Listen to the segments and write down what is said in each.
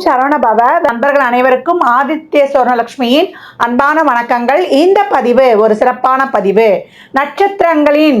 ஓம் சரவணபவ நண்பர்கள் அனைவருக்கும் ஆதித்ய சுவர்ணலட்சுமியின் அன்பான வணக்கங்கள். இந்த பதிவு ஒரு சிறப்பான பதிவு. நட்சத்திரங்களின்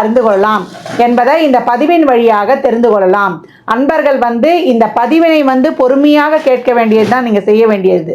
அறிந்து கொள்ளலாம் என்பதை இந்த பதிவின் வழியாக தெரிந்து கொள்ளலாம். அன்பர்கள் வந்து இந்த பதிவினை வந்து பொறுமையாக கேட்க வேண்டியது தான் நீங்கள் செய்ய வேண்டியது.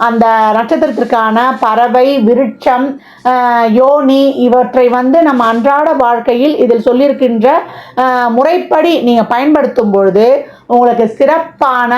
அந்த நட்சத்திரத்திற்கான பறவை விருட்சம் யோனி இவற்றை வந்து நம்ம அன்றாட வாழ்க்கையில் இதில் சொல்லியிருக்கின்ற முறைப்படி நீங்கள் பயன்படுத்தும் பொழுது உங்களுக்கு சிறப்பான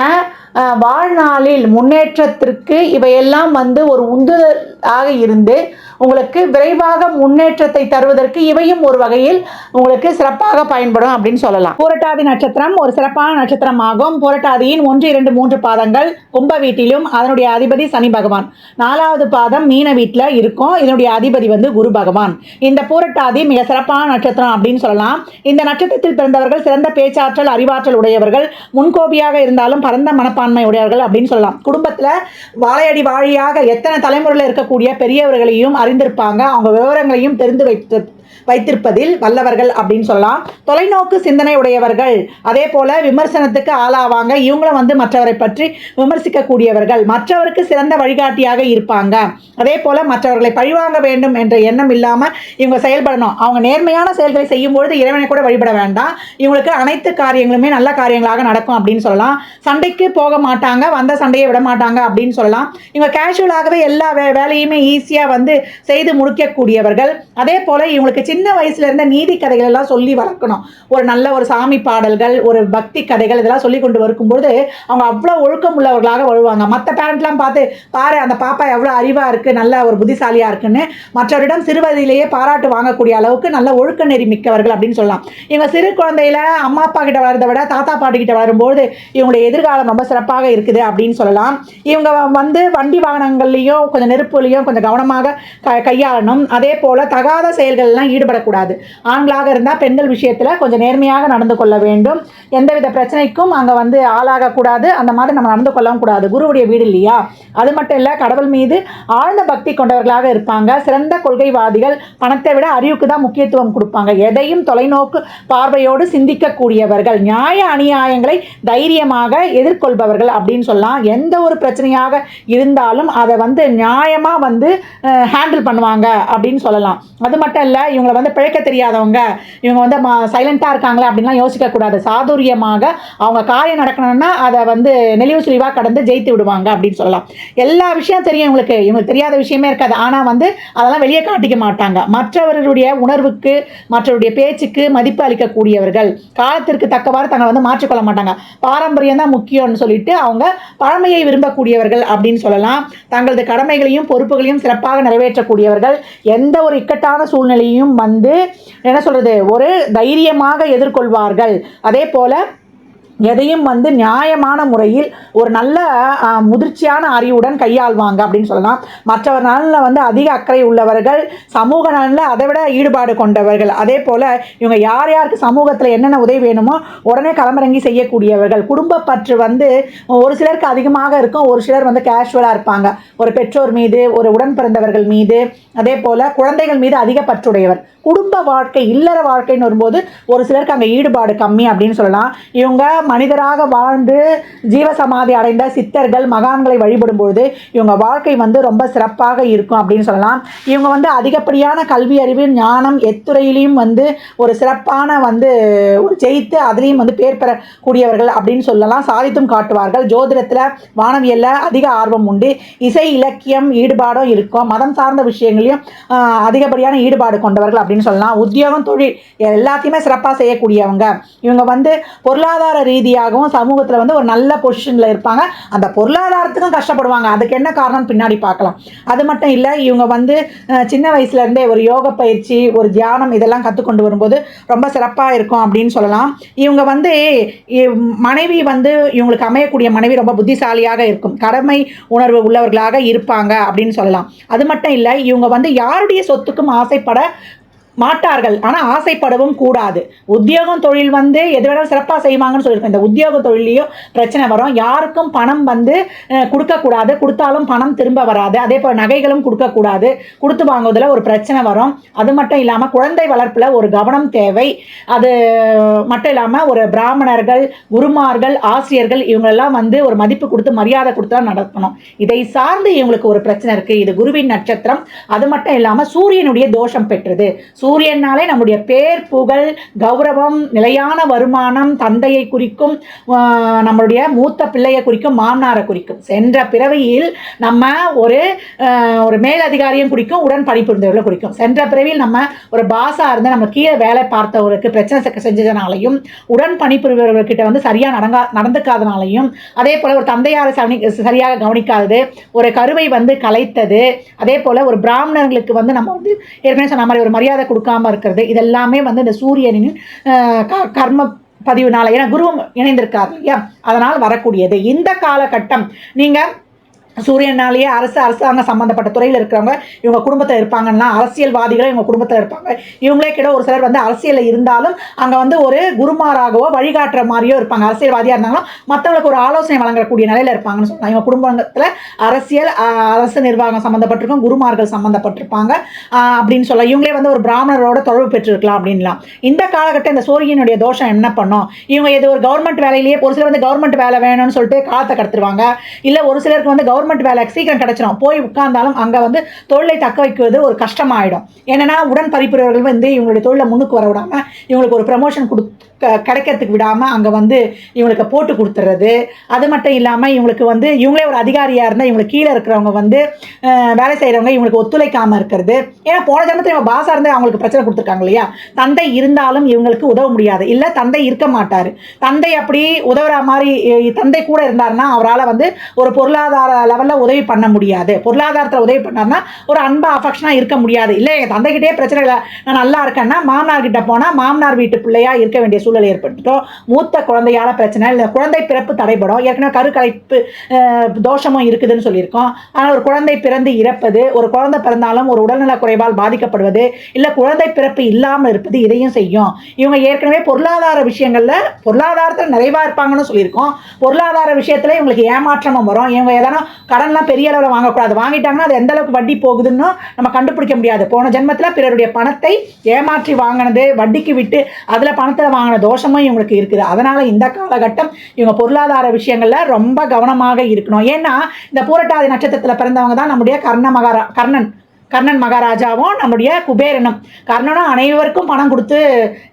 வாழ்நாளில் முன்னேற்றத்திற்கு இவையெல்லாம் வந்து ஒரு உந்துதலாக இருந்து உங்களுக்கு விரைவாக முன்னேற்றத்தை தருவதற்கு இவையும் ஒரு வகையில் உங்களுக்கு சிறப்பாக பயன்படும் அப்படின்னு சொல்லலாம். பூரட்டாதி நட்சத்திரம் ஒரு சிறப்பான நட்சத்திரமாகும். புரட்டாதியின் ஒன்று இரண்டு மூன்று பாதங்கள் கும்ப வீட்டிலும் அதனுடைய அதிபதி சனி பகவான். நாலாவது பாதம் மீன வீட்டில் இருக்கும். இதனுடைய அதிபதி வந்து குரு பகவான். இந்த பூரட்டாதி மிக சிறப்பான நட்சத்திரம் அப்படின்னு சொல்லலாம். இந்த நட்சத்திரத்தில் பிறந்தவர்கள் சிறந்த பேச்சாற்றல் அறிவாற்றல் உடையவர்கள். முன்கோபியாக இருந்தாலும் பரந்த மனப்பான்மை உடையவர்கள் அப்படின்னு சொல்லலாம். குடும்பத்தில் வாழையடி வாழியாக எத்தனை தலைமுறையில் இருக்கக்கூடிய பெரியவர்களையும் அறிந்திருப்பாங்க. அவங்க விவரங்களையும் தெரிந்து வைத்து வைத்திருப்பதில் வல்லவர்கள் அப்படின்னு சொல்லலாம். தொலைநோக்கு சிந்தனை உடையவர்கள். அதே போல விமர்சனத்துக்கு ஆளாவாங்க. இவங்களும் வந்து மற்றவரை பற்றி விமர்சிக்கக்கூடியவர்கள். மற்றவருக்கு சிறந்த வழிகாட்டியாக இருப்பாங்க. அதே போல மற்றவர்களை பழிவாங்க வேண்டும் என்ற எண்ணம் இல்லாமல் இவங்க செயல்படணும். அவங்க நேர்மையான செயல்களை செய்யும் பொழுது இறைவனை கூட வழிபட வேண்டாம். இவங்களுக்கு அனைத்து காரியங்களுமே நல்ல காரியங்களாக நடக்கும் அப்படின்னு சொல்லலாம். சண்டைக்கு போக மாட்டாங்க. வந்த சண்டையை விட மாட்டாங்க அப்படின்னு சொல்லலாம். இவங்க கேஷுவலாகவே எல்லா வே வேலையுமே ஈஸியாக வந்து செய்து முடிக்கக்கூடியவர்கள். அதே போல் இவங்களுக்கு சின்ன வயசுல இருந்த நீதி கதைகள் எல்லாம் சொல்லி வளர்க்கணும். ஒரு நல்ல ஒரு சாமி பாடல்கள் ஒரு பக்தி கதைகள் இதெல்லாம் சொல்லி கொண்டு வரும்போது அவங்க அவ்வளோ ஒழுக்கம் உள்ளவர்களாக வருவாங்க. மற்ற பேரண்ட்லாம் பார்த்து பாரு அந்த பாப்பா எவ்வளோ அறிவாக இருக்குது நல்ல ஒரு புத்திசாலியாக இருக்குன்னு. மற்றவரிடம் சிறுவயதிலேயே பாராட்டு வாங்கக்கூடிய அளவுக்கு நல்ல ஒழுக்க நெறி மிக்கவர்கள் அப்படின்னு சொல்லலாம். இவங்க சிறு குழந்தையில அம்மா அப்பா கிட்ட வளர்றதை விட தாத்தா பாட்டி கிட்ட வரும்போது இவங்களுடைய எதிர்காலம் ரொம்ப சிறப்பாக இருக்குது அப்படின்னு சொல்லலாம். இவங்க வந்து வண்டி வாகனங்கள்லேயும் கொஞ்சம் நெருப்புலையும் கொஞ்சம் கவனமாக க கையாளணும். அதே போல் தகாத செயல்கள்லாம் ஈடுபடக்கூடாது. ஆண்களாக இருந்தால் பெண்கள் விஷயத்தில் கொஞ்சம் நேர்மையாக நடந்து கொள்ள வேண்டும். எந்தவித பிரச்சனைக்கும் அங்கே வந்து ஆளாகக்கூடாது. அந்த மாதிரி நம்ம நடந்து கொள்ளவும் கூடாது. குருவுடைய வீடு இல்லையா? அது மட்டும் இல்லை கடவுள் மீது ஆழ்ந்த பக்தி கொண்டவர்களாக இருப்பாங்க. சிறந்த கொள்கைவாதிகள் பணத்தை விட அறிவுக்கு தான் முக்கியத்துவம் கொடுப்பாங்க. எதையும் தொலைநோக்கு பார்வையோடு சிந்திக்கக்கூடியவர்கள் நியாய அநியாயங்களை தைரியமாக எதிர்கொள்பவர்கள் அப்படின்னு சொல்லலாம். எந்த ஒரு பிரச்சனையாக இருந்தாலும் அதை வந்து நியாயமாக வந்து ஹேண்டில் பண்ணுவாங்க அப்படின்னு சொல்லலாம். அது மட்டும் இல்லை இவங்களை வந்து பிழைக்க தெரியாதவங்க இவங்க வந்து சைலண்ட்டாக இருக்காங்களே அப்படின்லாம் யோசிக்கக்கூடாது சாதுரியமாக அவங்க காரியம் நடக்கணும்னா அதை வந்து நெளிவு சுழிவாக கடந்து ஜெயித்து விடுவாங்க அப்படின்னு சொல்லலாம். எல்லா விஷயம் தெரியும் இவங்களுக்கு. இவங்களுக்கு தெரியாத விஷயமே இருக்காது. ஆனால் வந்து அதெல்லாம் வெளியே காட்டிக்க மாட்டாங்க. மற்றவர்களுடைய உணர்வுக்கு மற்றவருடைய பேச்சுக்கு மதிப்பு அளிக்கக்கூடியவர்கள். காலத்திற்கு தக்கவாறு தங்களை வந்து மாற்றிக்கொள்ள மாட்டாங்க. பாரம்பரியம் தான் முக்கியம்னு சொல்லிட்டு அவங்க பழமையை விரும்பக்கூடியவர்கள் அப்படின்னு சொல்லலாம். தங்களது கடமைகளையும் பொறுப்புகளையும் சிறப்பாக நிறைவேற்றக்கூடியவர்கள். எந்த ஒரு இக்கட்டான சூழ்நிலையும் வந்து என்ன சொல்கிறது ஒரு தைரியமாக எதிர்கொள்வார்கள். அதே போல் எதையும் வந்து நியாயமான முறையில் ஒரு நல்ல முதிர்ச்சியான அறிவுடன் கையாள்வாங்க அப்படின்னு சொல்லலாம். மற்றவர் நலனில் வந்து அதிக அக்கறை உள்ளவர்கள் சமூக நலனில் அதை விட ஈடுபாடு கொண்டவர்கள். அதே போல் இவங்க யார் யாருக்கு சமூகத்தில் என்னென்ன உதவி வேணுமோ உடனே களமிறங்கி செய்யக்கூடியவர்கள். குடும்ப பற்று வந்து ஒரு சிலருக்கு அதிகமாக இருக்கும் ஒரு சிலர் வந்து கேஷுவலாக இருப்பாங்க. ஒரு பெற்றோர் மீது ஒரு உடன் பிறந்தவர்கள் மீது அதே போல் குழந்தைகள் மீது அதிக பற்றுடையவர். குடும்ப வாழ்க்கை இல்லற வாழ்க்கைன்னு வரும்போது ஒரு சிலருக்கு அங்கே ஈடுபாடு கம்மி அப்படின்னு சொல்லலாம். இவங்க மனிதராக வாழ்ந்து ஜீவசமாதி அடைந்த சித்தர்கள் மகான்களை வழிபடும் பொழுது இவங்க வாழ்க்கை வந்து ரொம்ப சிறப்பாக இருக்கும் அப்படின்னு சொல்லலாம். இவங்க வந்து அதிகப்படியான கல்வி அறிவு ஞானம் எத்துறையிலையும் வந்து ஒரு சிறப்பான வந்து ஒரு ஜெயித்து அதுலேயும் வந்து பேர் பெறக்கூடியவர்கள் அப்படின்னு சொல்லலாம். சாதித்தும் காட்டுவார்கள். ஜோதிடத்தில் வானவியலில் அதிக ஆர்வம் உண்டு. இசை இலக்கியம் ஈடுபாடும் இருக்கும். மதம் சார்ந்த விஷயங்களையும் அதிகப்படியான ஈடுபாடு கொண்டவர்கள் அப்படின்னு சொல்லலாம். உத்தியோகம் தொழில் எல்லாத்தையுமே சிறப்பாக செய்யக்கூடியவங்க. இவங்க வந்து பொருளாதார ரீ ரீதியாகவும் சமூகத்தில் வந்து ஒரு நல்ல பொசிஷனில் இருப்பாங்க. அந்த பொருளாதாரத்துக்கும் கஷ்டப்படுவாங்க. அதுக்கு என்ன காரணம் பின்னாடி பார்க்கலாம். அது மட்டும் இல்லை இவங்க வந்து சின்ன வயசுலேருந்தே ஒரு யோக பயிற்சி ஒரு தியானம் இதெல்லாம் கற்றுக்கொண்டு வரும்போது ரொம்ப சிறப்பாக இருக்கும் அப்படின்னு சொல்லலாம். இவங்க வந்து மனைவி வந்து இவங்களுக்கு அமையக்கூடிய மனைவி ரொம்ப புத்திசாலியாக இருக்கும். கடமை உணர்வு உள்ளவர்களாக இருப்பாங்க அப்படின்னு சொல்லலாம். அது மட்டும் இல்லை இவங்க வந்து யாருடைய சொத்துக்கும் ஆசைப்பட மாட்டார்கள். ஆனால் ஆசைப்படவும் கூடாது. உத்தியோகம் தொழில் வந்து எது வேணாலும் சிறப்பாக செய்வாங்கன்னு சொல்லியிருக்கோம். இந்த உத்தியோக தொழிலையும் பிரச்சனை வரும். யாருக்கும் பணம் வந்து கொடுக்கக்கூடாது. கொடுத்தாலும் பணம் திரும்ப வராது. அதே போல் நகைகளும் கொடுக்கக்கூடாது. கொடுத்து வாங்குவதில் ஒரு பிரச்சனை வரும். அது மட்டும் இல்லாமல் குழந்தை வளர்ப்பில் ஒரு கவனம் தேவை. அது மட்டும் இல்லாமல் ஒரு பிராமணர்கள் குருமார்கள் ஆசிரியர்கள் இவங்களெல்லாம் வந்து ஒரு மதிப்பு கொடுத்து மரியாதை கொடுத்து தான் நடத்தணும். இதை சார்ந்து இவங்களுக்கு ஒரு பிரச்சனை இருக்குது இது குருவின் நட்சத்திரம். அது மட்டும் இல்லாமல் சூரியனுடைய தோஷம் பெற்றது. சூ சூரியனாலே நம்முடைய பேர் புகழ் கௌரவம் நிலையான வருமானம் தந்தையை குறிக்கும் நம்மளுடைய மூத்த பிள்ளையை குறிக்கும் மாமனாரை குறிக்கும். சென்ற பிறவியில் நம்ம ஒரு ஒரு மேலதிகாரியும் குறிக்கும் உடன் பணிபுரிந்தவர்களை குறிக்கும். சென்ற பிறவியில் நம்ம ஒரு பாஸாக இருந்து நம்ம கீழே வேலை பார்த்தவருக்கு பிரச்சனை செ- செஞ்சதுனாலையும் உடன் பணிபுரிபவர்கிட்ட வந்து சரியாக நடங்கா நடந்துக்காதனாலையும் அதே போல் ஒரு தந்தையாரை சனி சரியாக கவனிக்காதது ஒரு கருவை வந்து கலைத்தது அதே போல் ஒரு பிராமணர்களுக்கு வந்து நம்ம வந்து ஏற்கனவே சொன்ன மாதிரி ஒரு மரியாதை கொடுக்காம இருக்கிறது. இதெல்லாமே வந்து இந்த சூரியனின் கர்ம பதிவுனால ஏன்னா குருவும் இணைந்திருக்காரு இல்லையா? அதனால் வரக்கூடியது. இந்த காலகட்டம் நீங்கள் சூரியனாலேயே அரசு அரசாங்கம் சம்மந்தப்பட்ட துறையில் இருக்கிறவங்க இவங்க குடும்பத்தில் இருப்பாங்கன்னா அரசியல்வாதிகளும் இவங்க குடும்பத்தில் இருப்பாங்க. இவங்களே கிட்ட ஒரு சிலர் வந்து அரசியலில் இருந்தாலும் அங்கே வந்து ஒரு குருமாராகவோ வழிகாட்டுற மாதிரியோ இருப்பாங்க. அரசியல்வாதியாக இருந்தாலும் மற்றவங்களுக்கு ஒரு ஆலோசனை வழங்கக்கூடிய நிலையில் இருப்பாங்கன்னு சொல்லலாம். இவங்க குடும்பத்தில் அரசியல் அரசு நிர்வாகம் சம்மந்தப்பட்டிருக்கும் குருமார்கள் சம்மந்தப்பட்டிருப்பாங்க அப்படின்னு சொல்லலாம். இவங்களே வந்து ஒரு பிராமணரோட தொடர்பு பெற்றிருக்கலாம் அப்படின்லாம். இந்த காலகட்டம் இந்த சூரியனுடைய தோஷம் என்ன பண்ணும்? இவங்க இது ஒரு கவர்மெண்ட் வேலையிலேயே ஒரு சிலர் வந்து கவர்மெண்ட் வேலை வேணும்னு சொல்லிட்டு காலத்தை கடத்துருவாங்க இல்லை ஒரு சிலருக்கு வந்து கவர்மெண்ட் வேலை சீக்கிரம் கிடச்சிரும். போய் உட்கார்ந்தாலும் அங்கே வந்து தொழிலை தக்க வைக்கிறது ஒரு கஷ்டமாயிடும். என்னன்னா உடன் பறிப்புறவர்கள் வந்து இவங்களுடைய தொழிலை முன்னுக்கு வர விடாமல் இவங்களுக்கு ஒரு ப்ரமோஷன் கொடு க- கிடைக்கிறதுக்கு விடாமல் அங்கே வந்து இவங்களுக்கு போட்டு கொடுத்துறது. அது மட்டும் இல்லாமல் இவங்களுக்கு வந்து இவங்களே ஒரு அதிகாரியாக இருந்தால் இவங்களுக்கு கீழே இருக்கிறவங்க வந்து வேலை செய்கிறவங்க இவங்களுக்கு ஒத்துழைக்காமல் இருக்கிறது. ஏன்னா போன ஜனத்தில் இவங்க பாஸாக இருந்து அவங்களுக்கு பிரச்சனை கொடுத்துருக்காங்க இல்லையா? தந்தை இருந்தாலும் இவங்களுக்கு உதவ முடியாது. இல்லை தந்தை இருக்க மாட்டார். தந்தை அப்படி உதவுற மாதிரி தந்தை கூட இருந்தார்னா அவரால் வந்து ஒரு பொருளாதார லெவலில் உதவி பண்ண முடியாது. பொருளாதாரத்தில் உதவி பண்ணார்னா ஒரு அன்பா அஃபெக்ஷனாக இருக்க முடியாது. இல்லை எங்கள் தந்தைகிட்டே பிரச்சனை இல்லை நான் நல்லா இருக்கேன்னா மாமனார்கிட்ட போனால் மாமனார் வீட்டு பிள்ளையாக இருக்க வேண்டிய சூழல் ஏற்பட்டுட்டோம் மூத்த குழந்தையால் பிரச்சனை இல்லை குழந்தை பிறப்பு தடைபடும் ஏற்கனவே கருக்கலைப்பு தோஷமும் இருக்குதுன்னு சொல்லியிருக்கோம். ஆனால் ஒரு குழந்தை பிறந்து இறப்பது ஒரு குழந்தை பிறந்தாலும் ஒரு உடல்நல குறைவால் பாதிக்கப்படுவது இல்லை குழந்தை பிறப்பு இல்லாமல் இருப்பது இதையும் செய்யும். இவங்க ஏற்கனவே பொருளாதார விஷயங்களில் பொருளாதாரத்தில் நிறைவாக இருப்பாங்கன்னு சொல்லியிருக்கோம். பொருளாதார விஷயத்தில் இவங்களுக்கு ஏமாற்றமும் வரும். இவங்க எதனா கடன்லாம் பெரிய அளவில் வாங்கக்கூடாது. வாங்கிட்டாங்கன்னா அது எந்த அளவுக்கு வட்டி போகுதுன்னு நம்ம கண்டுபிடிக்க முடியாது. போன ஜென்மத்தில் பிறருடைய பணத்தை ஏமாற்றி வாங்கினது வட்டிக்கு விட்டு அதில் பணத்தில் வாங்கினது தோஷமும் இவங்களுக்கு இருக்குது. அதனால் இந்த காலகட்டம் இவங்க பொருளாதார விஷயங்களில் ரொம்ப கவனமாக இருக்கணும். ஏன்னா இந்த பூரட்டாதி நட்சத்திரத்தில் பிறந்தவங்க தான் நம்முடைய கர்ண மகாரா கர்ணன். கர்ணன் மகாராஜாவும் நம்முடைய குபேரனும். கர்ணனும் அனைவருக்கும் பணம் கொடுத்து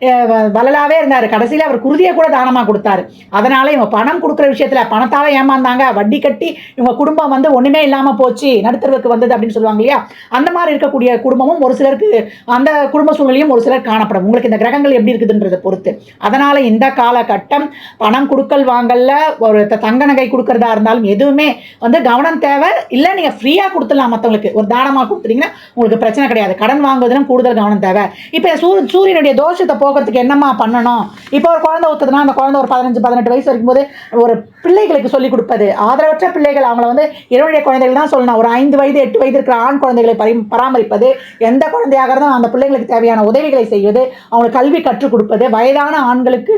அஹ், வ- இருந்தார். கடைசியில் அவர் குருதியை கூட தானமாக கொடுத்தாரு. அதனால் இவங்க பணம் கொடுக்குற விஷயத்தில் பணத்தால் ஏமாந்தாங்க. வட்டி கட்டி இவங்க குடும்பம் வந்து ஒன்றுமே இல்லாமல் போச்சு. நடுத்தருவுக்கு வந்தது அப்படின்னு சொல்லுவாங்க இல்லையா? அந்த மாதிரி இருக்கக்கூடிய குடும்பமும் ஒரு சிலருக்கு அந்த குடும்ப சூழ்நிலையும் ஒரு சிலர் காணப்படும். உங்களுக்கு இந்த கிரகங்கள் எப்படி இருக்குதுன்றதை பொறுத்து. அதனால் இந்த காலகட்டம் பணம் கொடுக்கல் வாங்கல்ல ஒரு த- தங்க நகை கொடுக்குறதா இருந்தாலும் எதுவுமே வந்து கவனம் தேவை. இல்லை நீங்கள் ஃப்ரீயாக கொடுத்துடலாம் மற்றவங்களுக்கு ஒரு தானமாக கொடுத்துட்டீங்கன்னா உங்களுக்கு பிரச்சனை கிடையாது. கடன் வாங்குவதிலும் கூடுதல் கவனம் தேவை. இப்போ சூ சூரியனுடைய தோஷத்தை போக்குறதுக்கு என்னம்மா பண்ணணும்? இப்போ ஒரு குழந்தை ஊற்றுதுன்னா அந்த குழந்தை ஒரு பதினஞ்சு பதினெட்டு வயசு இருக்கும்போது ஒரு பிள்ளைகளுக்கு சொல்லிக் கொடுப்பது. ஆதரவற்ற பிள்ளைகள் அவங்கள வந்து இரவுடைய குழந்தைகள் தான் சொல்லணும். ஒரு ஐந்து வயது எட்டு வயது இருக்கிற ஆண் குழந்தைகளை பரி பராமரிப்பது எந்த குழந்தையாக இருந்தாலும் அந்த பிள்ளைகளுக்கு தேவையான உதவிகளை செய்வது அவங்களுக்கு கல்வி கற்றுக் கொடுப்பது வயதான ஆண்களுக்கு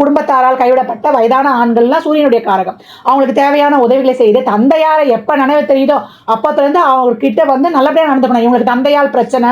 குடும்பத்தாரால் கைவிடப்பட்ட வயதான ஆண்கள்லாம் சூரியனுடைய காரகம். அவங்களுக்கு தேவையான உதவிகளை செய்து தந்தையாரை எப்போ நினைவு தெரியுதோ அப்போத்துலேருந்து அவங்கக்கிட்ட வந்து நல்லபடியாக நடந்துக்கணும் இவங்களுக்கு தந்தையால் பிரச்சனை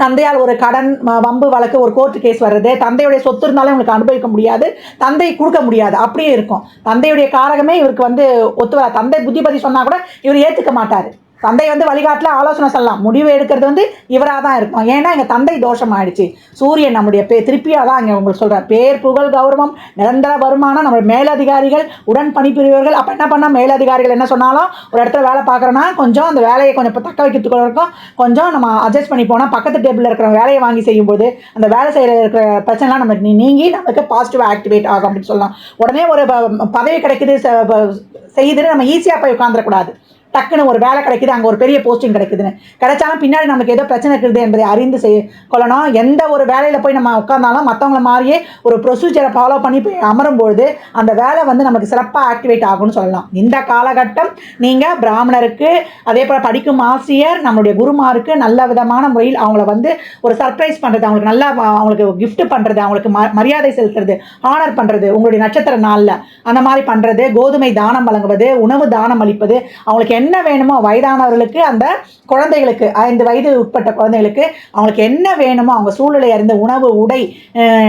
தந்தையால் ஒரு கடன் வம்பு வழக்கு ஒரு கோர்ட்டு கேஸ் வர்றது தந்தையுடைய சொத்து இருந்தாலும் இவங்களுக்கு அனுபவிக்க முடியாது தந்தை கொடுக்க முடியாது. அப்படியே இருக்கும். தந்தையுடைய காரகமே இவருக்கு வந்து ஒத்து வரா தந்தை புத்திபதி சொன்னா கூட இவர் ஏத்துக்க மாட்டார். தந்தை வந்து வழிகாட்டில் ஆலோசனை சொல்லலாம். முடிவு எடுக்கிறது வந்து இவராக தான் இருக்கும் ஏன்னா எங்கள் தந்தை தோஷம் ஆயிடுச்சு சூரியன் நம்முடைய பே திருப்பியாக தான் இங்கே உங்களுக்கு சொல்கிறேன் பேர் புகழ் கௌரவம் நிரந்தர வருமானம் நம்ம மேலதிகாரிகள் உடன் பணிபுரிவர்கள் அப்போ என்ன பண்ணால் மேலதிகாரிகள் என்ன சொன்னாலும் ஒரு இடத்துல வேலை பார்க்குறோன்னா கொஞ்சம் அந்த வேலையை கொஞ்சம் இப்போ தக்க வைக்கிறதுக்குள்ள இருக்கும். கொஞ்சம் நம்ம அட்ஜஸ்ட் பண்ணி போனால் பக்கத்து டேபிளில் இருக்கிற வேலையை வாங்கி செய்யும்போது அந்த வேலை செய்கிற இருக்கிற பிரச்சனைலாம் நம்ம நீ- நீங்கி நமக்கு பாசிட்டிவாக ஆக்டிவேட் ஆகும் அப்படின்னு சொல்லலாம். உடனே ஒரு ப- பதவி கிடைக்குது ச- ப- நம்ம ஈஸியாக போய் உட்காந்துடக்கூடாது டக்குன்னு ஒரு வேலை கிடைக்குது அங்கே ஒரு பெரிய போஸ்டிங் கிடைக்குதுன்னு. கிடைச்சாலும் பின்னாடி நமக்கு ஏதோ பிரச்சனை இருக்குது என்பதை அறிந்து செய் கொள்ளணும். எந்த ஒரு வேலையில் போய் நம்ம உட்காந்தாலும் மற்றவங்கள மாதிரியே ஒரு ப்ரொசீஜரை ஃபாலோ பண்ணி போய் அமரும்பொழுது அந்த வேலை வந்து நமக்கு சிறப்பாக ஆக்டிவேட் ஆகும்னு சொல்லலாம். இந்த காலகட்டம் நீங்கள் பிராமணருக்கு அதே போல் படிக்கும் ஆசிரியர் நம்மளுடைய குருமாருக்கு நல்ல விதமான முறையில் அவங்கள வந்து ஒரு சர்ப்ரைஸ் பண்ணுறது அவங்களுக்கு நல்லா அவங்களுக்கு கிஃப்ட் பண்ணுறது அவங்களுக்கு ம மரியாதை செலுத்துறது ஆனர் பண்ணுறது உங்களுடைய நட்சத்திர நாளில் அந்த மாதிரி பண்ணுறது கோதுமை தானம் வழங்குவது உணவு தானம் அளிப்பது அவங்களுக்கு என்ன வேணுமோ வயதானவர்களுக்கு அந்த குழந்தைகளுக்கு ஐந்து வயது உட்பட்ட குழந்தைகளுக்கு அவங்களுக்கு என்ன வேணுமோ அவங்க சூழ்நிலை அறிந்த உணவு உடை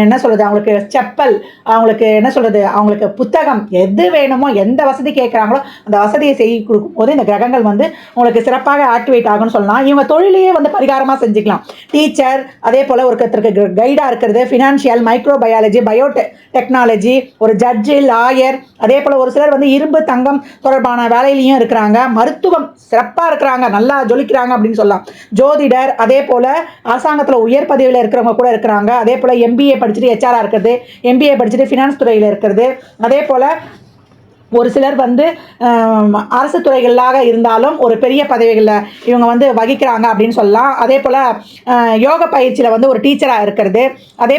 என்ன சொல்கிறது அவங்களுக்கு செப்பல் அவங்களுக்கு என்ன சொல்கிறது அவங்களுக்கு புத்தகம் எது வேணுமோ எந்த வசதி கேட்குறாங்களோ அந்த வசதியை செய்து கொடுக்கும்போது இந்த கிரகங்கள் வந்து உங்களுக்கு சிறப்பாக ஆக்டிவேட் ஆகும்னு சொல்லலாம். இவங்க தொழிலையே வந்து பரிகாரமாக செஞ்சுக்கலாம். டீச்சர் அதே போல் ஒருத்தருக்கு கைடாக இருக்கிறது financial microbiology biotechnology ஒரு ஜட்ஜு லாயர் அதே போல் ஒரு சிலர் வந்து இரும்பு தங்கம் தொடர்பான வேலையிலையும் இருக்கிறாங்க. மருத்துவம் சிறப்பாக இருக்கிறாங்க நல்லா ஜொலிக்கிறாங்க அப்படின்னு சொல்லலாம். ஜோதிடர் அதே போல் அரசாங்கத்தில் உயர் பதவியில் இருக்கிறவங்க கூட இருக்கிறாங்க. அதே போல் எம்பிஏ படிச்சுட்டு ஹெச்ஆராக இருக்கிறது எம்பிஏ படிச்சுட்டு ஃபினான்ஸ் துறையில் இருக்கிறது. அதே போல் ஒரு சிலர் வந்து அரசு துறைகளாக இருந்தாலும் ஒரு பெரிய பதவிகளில் இவங்க வந்து வகிக்கிறாங்க அப்படின்னு சொல்லலாம். அதே போல் யோக பயிற்சியில் வந்து ஒரு டீச்சராக இருக்கிறது. அதே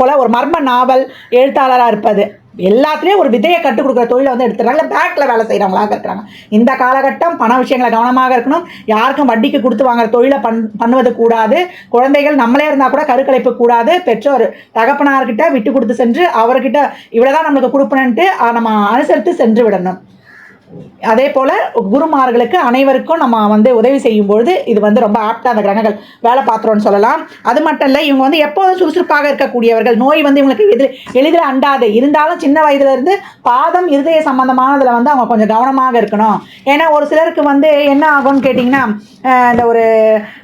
போல் ஒரு மர்ம நாவல் எழுத்தாளராக இருப்பது. எல்லாத்துலேயும் ஒரு விதையை கற்றுக் கொடுக்குற தொழிலை வந்து எடுத்துறாங்க பேங்க்கில் வேலை செய்கிறவங்களாக இருக்கிறாங்க இந்த காலகட்டம் பண விஷயங்களை கவனமாக இருக்கணும். யாருக்கும் வட்டிக்கு கொடுத்து வாங்குற தொழிலை பண் பண்ணுவது கூடாது. குழந்தைகள் நம்மளே இருந்தால் கூட கருக்கலைப்பு கூடாது. பெற்றோர் தகப்பனார்கிட்ட விட்டு கொடுத்து சென்று அவர்கிட்ட இவ்வளோதான் நம்மளுக்கு கொடுப்பனன்ட்டு நம்ம அனுசரித்து சென்று விடணும். அதே போல் குருமார்களுக்கு அனைவருக்கும் நம்ம வந்து உதவி செய்யும் பொழுது இது வந்து ரொம்ப ஆப்டாக அந்த கிரகங்கள் வேலை பார்த்துறோன்னு சொல்லலாம். அது மட்டும் இல்லை இவங்க வந்து எப்போதும் சுறுசுறுப்பாக இருக்கக்கூடியவர்கள். நோய் வந்து இவங்களுக்கு எதிர் எளிதில் அண்டாது. இருந்தாலும் சின்ன வயதுலேருந்து பாதம் இருதய சம்பந்தமானதில் வந்து அவங்க கொஞ்சம் கவனமாக இருக்கணும். ஏன்னா ஒரு சிலருக்கு வந்து என்ன ஆகும்னு கேட்டிங்கன்னா இந்த ஒரு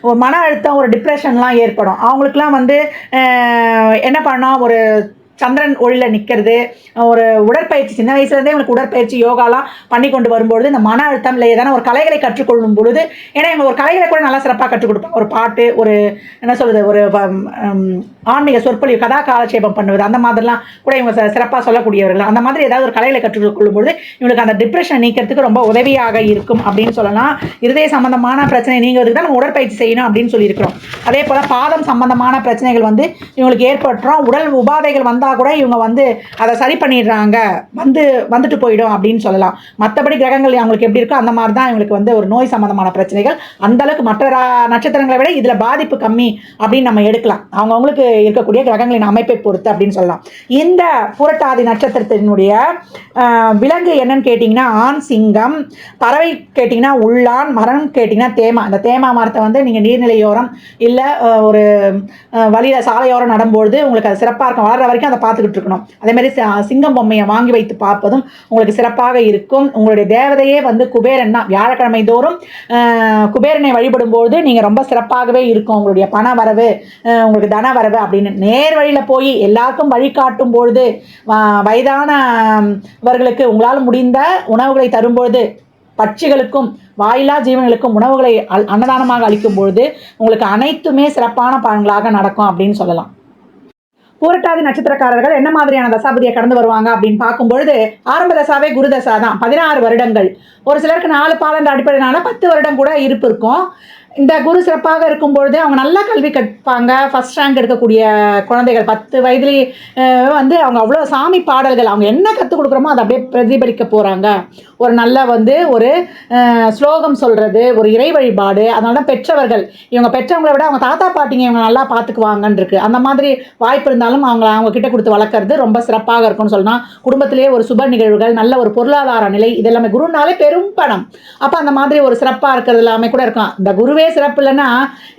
ஒரு மன அழுத்தம் ஒரு டிப்ரெஷன்லாம் ஏற்படும். அவங்களுக்குலாம் வந்து என்ன பண்ணால் ஒரு சந்திரன் ஒளியில் நிற்கிறது ஒரு உடற்பயிற்சி சின்ன வயசுலேருந்தே இவங்களுக்கு உடற்பயிற்சி யோகாலாம் பண்ணி கொண்டு வரும்பொழுது இந்த மன அழுத்தம் இல்லை ஏதான ஒரு கலைகளை கற்றுக்கொள்ளும் பொழுது ஏன்னா இவங்க ஒரு கலைகளை கூட நல்லா சிறப்பாக கற்றுக் கொடுப்பாங்க. ஒரு பாட்டு ஒரு என்ன சொல்கிறது ஒரு வ- ஆன்மீக சொற்பொழிவு கதா காலட்சேபம் பண்ணுவது அந்த மாதிரிலாம் கூட இவங்க ச- சிறப்பாக சொல்லக்கூடியவர்கள். அந்த மாதிரி ஏதாவது ஒரு கலையில் கற்றுக்கொள்ளும்போது இவங்களுக்கு அந்த டிப்ரெஷன் நீக்கிறதுக்கு ரொம்ப உதவியாக இருக்கும் அப்படின்னு சொல்லலாம். இருதய சம்பந்தமான பிரச்சனை நீங்கிறதுக்கு தான் நம்ம உடற்பயிற்சி செய்யணும் அப்படின்னு சொல்லியிருக்கிறோம். அதே போல் பாதம் சம்பந்தமான பிரச்சனைகள் வந்து இவங்களுக்கு ஏற்பட்டுரும். உடல் உபாதைகள் வந்தால் கூட இவங்க வந்து அதை சரி பண்ணிடுறாங்க. வந்து வந்துட்டு போயிடும் அப்படின்னு சொல்லலாம். மற்றபடி கிரகங்கள் அவங்களுக்கு எப்படி இருக்கோ அந்த மாதிரி தான் இவங்களுக்கு வந்து ஒரு நோய் சம்பந்தமான பிரச்சனைகள். அந்த அளவுக்கு மற்ற நட்சத்திரங்களை விட இதில் பாதிப்பு கம்மி அப்படின்னு நம்ம எடுக்கலாம். அவங்கவுங்களுக்கு இருக்கக்கூடிய கிரகங்களின் அமைப்பை பொறுத்து அப்படின்னு சொல்லலாம். இந்த புரட்டாதி நட்சத்திரத்தினுடைய விலங்கு என்னன்னு கேட்டிங்கன்னா ஆண் சிங்கம் பறவை கேட்டிங்கன்னா உள்ளான் மரம் கேட்டிங்கன்னா தேமா. அந்த தேமா மரத்தை வந்து நீங்கள் நீர்நிலையோரம் இல்லை ஒரு வழியில் சாலையோரம் நடும்பொழுது உங்களுக்கு அது சிறப்பாக இருக்கும். வளர்கிற வரைக்கும் அதை பார்த்துக்கிட்டு இருக்கணும். அதேமாதிரி சிங்கம் பொம்மையை வாங்கி வைத்து பார்ப்பதும் உங்களுக்கு சிறப்பாக இருக்கும். உங்களுடைய தேவதையே வந்து குபேரன் தான். வியாழக்கிழமை தோறும் குபேரனை வழிபடும்போது நீங்கள் ரொம்ப சிறப்பாகவே இருக்கும். உங்களுடைய பண வரவு உங்களுக்கு தன வரவு அப்படின்னு நேர் வழியில் போய் எல்லாருக்கும் வழிகாட்டும் பொழுது வயதானவர்களுக்கு உங்களால் முடிந்த உணவுகளை தரும்பொழுது பட்சிகளுக்கும் வாயிலா ஜீவன்களுக்கும் உணவுகளை அல்- அன்னதானமாக அளிக்கும் பொழுது உங்களுக்கு அனைத்துமே சிறப்பான பலன்களாக நடக்கும் அப்படின்னு சொல்லலாம். பூரட்டாதி நட்சத்திரக்காரர்கள் என்ன மாதிரியான தசாபதியை கடந்து வருவாங்க அப்படின்னு பார்க்கும் பொழுது ஆரம்ப தசாவே குரு தசா தான் பதினாறு வருடங்கள். ஒரு சிலருக்கு நாலு பாதங்கள் அடிப்படையினால பத்து வருடம் கூட இருப்பு இருக்கும். இந்த குரு சிறப்பாக இருக்கும் பொழுது அவங்க நல்லா கல்வி கற்பாங்க. ஃபஸ்ட் ரேங்க் எடுக்கக்கூடிய குழந்தைகள் பத்து வயதுலேயே வந்து அவங்க அவ்வளோ சாமி பாடல்கள் அவங்க என்ன கற்றுக் கொடுக்குறோமோ அதை அப்படியே பிரதிபலிக்க போகிறாங்க ஒரு நல்ல வந்து ஒரு ஸ்லோகம் சொல்கிறது ஒரு இறை வழிபாடு அதனால தான் பெற்றவர்கள் இவங்க பெற்றவங்களை விட அவங்க தாத்தா பாட்டிங்க இவங்க நல்லா பார்த்துக்குவாங்கன்னுருக்கு அந்த மாதிரி வாய்ப்பு இருந்தாலும் அவங்க அவங்க கிட்ட கொடுத்து வளர்க்குறது ரொம்ப சிறப்பாக இருக்கும்னு சொல்லலாம். குடும்பத்திலேயே ஒரு சுப நிகழ்வுகள் நல்ல ஒரு பொருளாதார நிலை இதெல்லாமே குருனாலே பெரும் பணம். அப்போ அந்த மாதிரி ஒரு சிறப்பாக இருக்கிறது எல்லாமே கூட இருக்கும் இந்த குருவே சுத்தமாகவே சிறப்பு இல்லைன்னா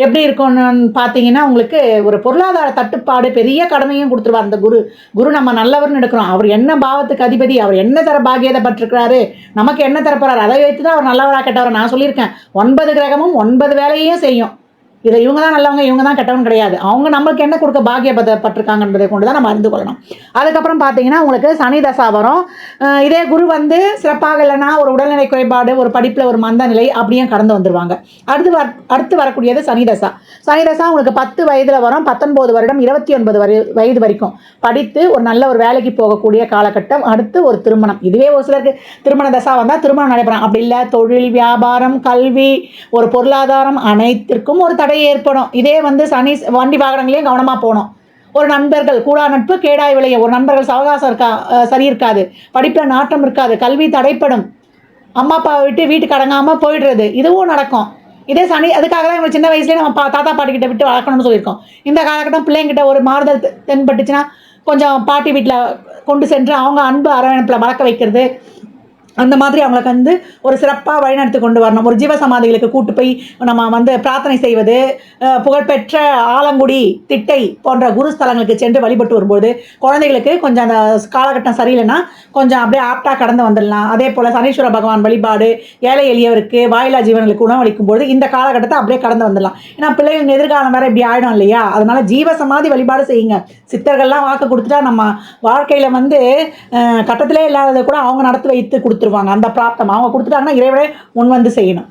எப்படி இருக்கும்னு பார்த்தீங்கன்னா உங்களுக்கு ஒரு பொருளாதார தட்டுப்பாடு பெரிய கடமையும் கொடுத்துருவார் அந்த குரு. குரு நம்ம நல்லவர்னு எடுக்கிறோம். அவர் என்ன பாவத்துக்கு அதிபதி அவர் என்ன தர பாகியதை பட்டிருக்கிறாரு நமக்கு என்ன தரப்போறாரு அதை வைத்து தான் அவர் நல்லவராக கேட்டவர் நான் சொல்லியிருக்கேன். ஒன்பது கிரகமும் ஒன்பது வேலையையும் செய்யும். இதை இவங்க தான் நல்லவங்க இவங்க தான் கெட்டவங்க கிடையாது. அவங்க நம்மளுக்கு என்ன கொடுக்க பாக்கியப்பட்டிருக்காங்க என்பதை கொண்டு தான் நம்ம அறிந்து கொள்ளணும். அதுக்கப்புறம் பார்த்தீங்கன்னா உங்களுக்கு சனி தசா வரும். இதே குரு வந்து சிறப்பாக இல்லைன்னா ஒரு உடல்நிலை குறைபாடு ஒரு படிப்பில் ஒரு மந்த நிலை அப்படியே கடந்து வந்துருவாங்க. அடுத்து வர அடுத்து வரக்கூடியது சனி தசா. சனி தசா உங்களுக்கு பத்து வயதில் வரும். பத்தொன்பது வருடம் இருபத்தி ஒன்பது வரை வயது வரைக்கும் படித்து ஒரு நல்ல ஒரு வேலைக்கு போகக்கூடிய காலகட்டம். அடுத்து ஒரு திருமணம். இதுவே ஒரு சிலருக்கு திருமண தசா வந்தால் திருமணம் நடைபெறும் அப்படி இல்லை. தொழில் வியாபாரம் கல்வி ஒரு பொருளாதாரம் அனைத்திற்கும் ஒரு தடை ஏற்படும். இதே வந்து சனி வண்டி வாகனங்களையும் கவனமாக போகணும். ஒரு நண்பர்கள் கூடா நட்பு கேடாய் விளையும். ஒரு நண்பர்கள் சவகாசம் இருக்கா சரி இருக்காது. படிப்பில் நாட்டம் இருக்காது. கல்வி தடைப்படும். அம்மா அப்பாவை விட்டு வீட்டுக்கு அடங்காமல் போயிடுறது. இதுவும் நடக்கும். இதே சனி அதுக்காக தான் நம்ம சின்ன வயசுலேயே நம்ம பா தாத்தா பாட்டிக்கிட்ட விட்டு வளர்க்கணும்னு சொல்லியிருக்கோம். இந்த காலகட்டம் பிள்ளைங்கிட்ட ஒரு மாறுதல் தென்பட்டுச்சுன்னா கொஞ்சம் பாட்டி வீட்டில் கொண்டு சென்று அவங்க அன்பு அரவணைப்பில் வளர்க்க வைக்கிறது. அந்த மாதிரி அவங்களுக்கு வந்து ஒரு சிறப்பாக வழிநடத்தி கொண்டு வரணும். ஒரு ஜீவ சமாதிகளுக்கு கூட்டு போய் நம்ம வந்து பிரார்த்தனை செய்வது புகழ்பெற்ற ஆலங்குடி திட்டை போன்ற குருஸ்தலங்களுக்கு சென்று வழிபட்டு வரும்போது குழந்தைகளுக்கு கொஞ்சம் அந்த காலகட்டம் சரியில்லைன்னா கொஞ்சம் அப்படியே ஆப்டாக கடந்து வந்துடலாம். அதே போல் சனீஸ்வர பகவான் வழிபாடு ஏழை எளியவருக்கு வாயிலா ஜீவன்களுக்கு உணவளிக்கும் பொழுது இந்த காலகட்டத்தை அப்படியே கடந்து வந்துடலாம். ஏன்னா பிள்ளைகளின் எதிர்காலம் வேறு இப்படி ஆகிடும் இல்லையா? அதனால் ஜீவ சமாதி வழிபாடு செய்யுங்க. சித்தர்கள்லாம் வாக்கு கொடுத்துட்டா நம்ம வாழ்க்கையில் வந்து கட்டத்திலே இல்லாததை கூட அவங்க நடத்தி வைத்து கொடுத்து கொடுத்துருவாங்க. அந்த பிராப்தம் அவங்க கொடுத்துட்டாங்கன்னா இறைவனே முன் வந்து செய்யணும்.